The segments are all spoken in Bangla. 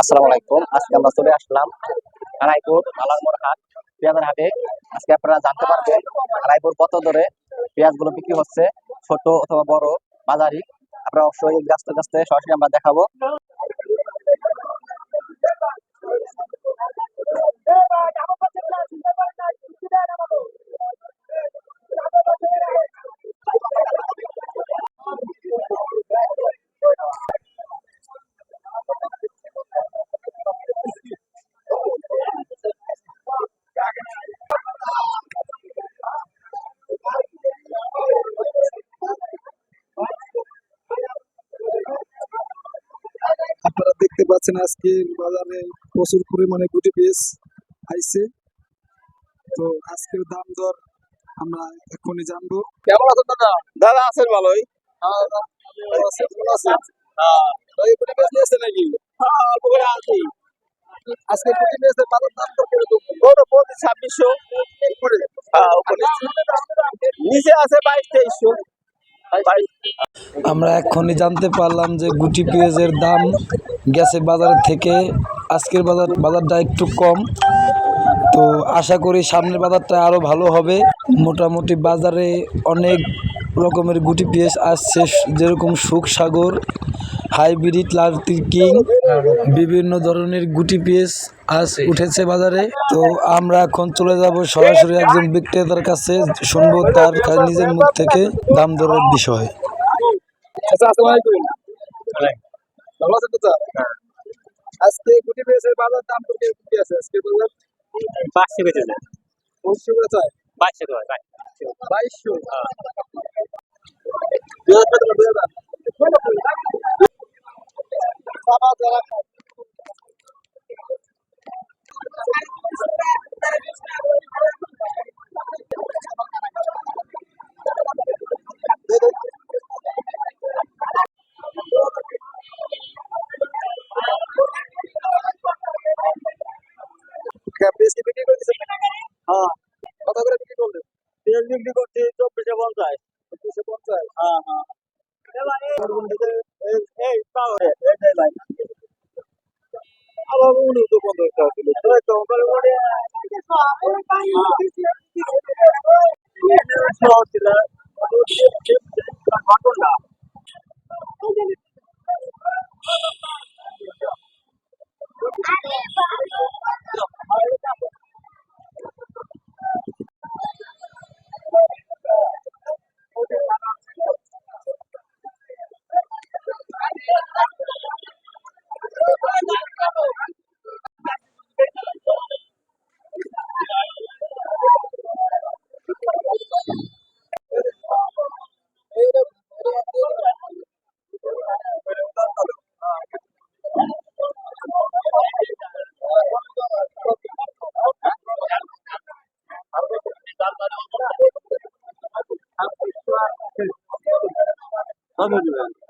আসসালামু আলাইকুম। আজকে আমরা চলে আসলাম আড়াইপুর মালারমোর হাট, পেঁয়াজের হাটে। আজকে আপনারা জানতে পারবেন আড়াইপুর কত দরে পেঁয়াজগুলো বিক্রি হচ্ছে, ছোট অথবা বড়, বাজারি। আপনারা অবশ্যই গাছতে গাছতে সরাসরি আমরা দেখাবো। দেখতে পাচ্ছেন আজকে বাজারে প্রচুর পরিমাণে গুটি পেঁয়াজ আইছে। তো আজকের দাম দর আমরা এখনই জানব। কেমন আছেন দাদা? দাদা আছেন ভালোই। আজকে বাজার দাম ছাব্বিশশো। হ্যাঁ নিচে আছে বাইশ তেইশশো। আমরা এখনই জানতে পারলাম যে গুটি পেঁয়াজের দাম গেছে বাজার থেকে, আজকের বাজার, বাজারটা একটু কম। তো আশা করি সামনের বাজারটা আরও ভালো হবে। মোটামুটি বাজারে অনেক রকমের গুটি পেঁয়াজ আসছে, যেরকম সুখ সাগর হাইব্রিড লালতি কিং বিভিন্ন ধরনের গুটি পেঁয়াজ আজ উঠেছে বাজারে। তো আমরা এখন চলে যাব সরাসরি একজন বিক্রেতার কাছে, শুনব তার নিজের মুখ থেকে দাম দরের বিষয়। আচ্ছা আসসালামু আলাইকুম ভালো আছেন চাচা আজকে গুটি পেঁয়াজের বাজার দাম কত কি আছে আজকে বাজার পাঁচশো বেঁচে যায় পঁচিশশো করে চাই বাড়ছে করে বাইশশো দুই পেঁয়াজ কি বিক্রি করে দিচ্ছেন হ্যাঁ কত করে বিক্রি করলেন পেঁয়াজ বিক্রি করছি, চব্বিশে পঞ্চাশ। চব্বিশে পঞ্চাশ হ্যাঁ হ্যাঁ। এই পাও এটাই লাইন আবার উনি তো বন্ধ হতে হচ্ছিল Anladım.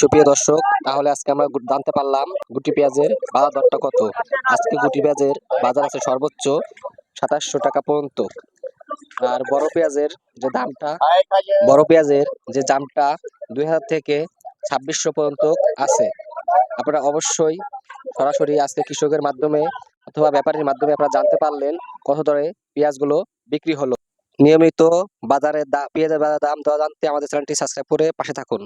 সুপ্রিয় দর্শক, তাহলে আজকে আমরা জানতে পারলাম গুটি পেঁয়াজের বাজার দরটা কত। আজকে গুটি পেঁয়াজের বাজার আছে সর্বোচ্চ সাতাশশো টাকা পর্যন্ত। আর বড় পেঁয়াজের যে দামটা, বড় পেঁয়াজের যে দামটা দুই হাজার থেকে ছাব্বিশশো পর্যন্ত আছে। আপনারা অবশ্যই সরাসরি আজকে কৃষকের মাধ্যমে অথবা ব্যাপারীর মাধ্যমে আপনারা জানতে পারলেন কত দরে পেঁয়াজগুলো বিক্রি হলো। নিয়মিত বাজারে পেঁয়াজের বাজার দাম দেওয়া জানতে আমাদের চ্যানেলটি সাবস্ক্রাইব করে পাশে থাকুন।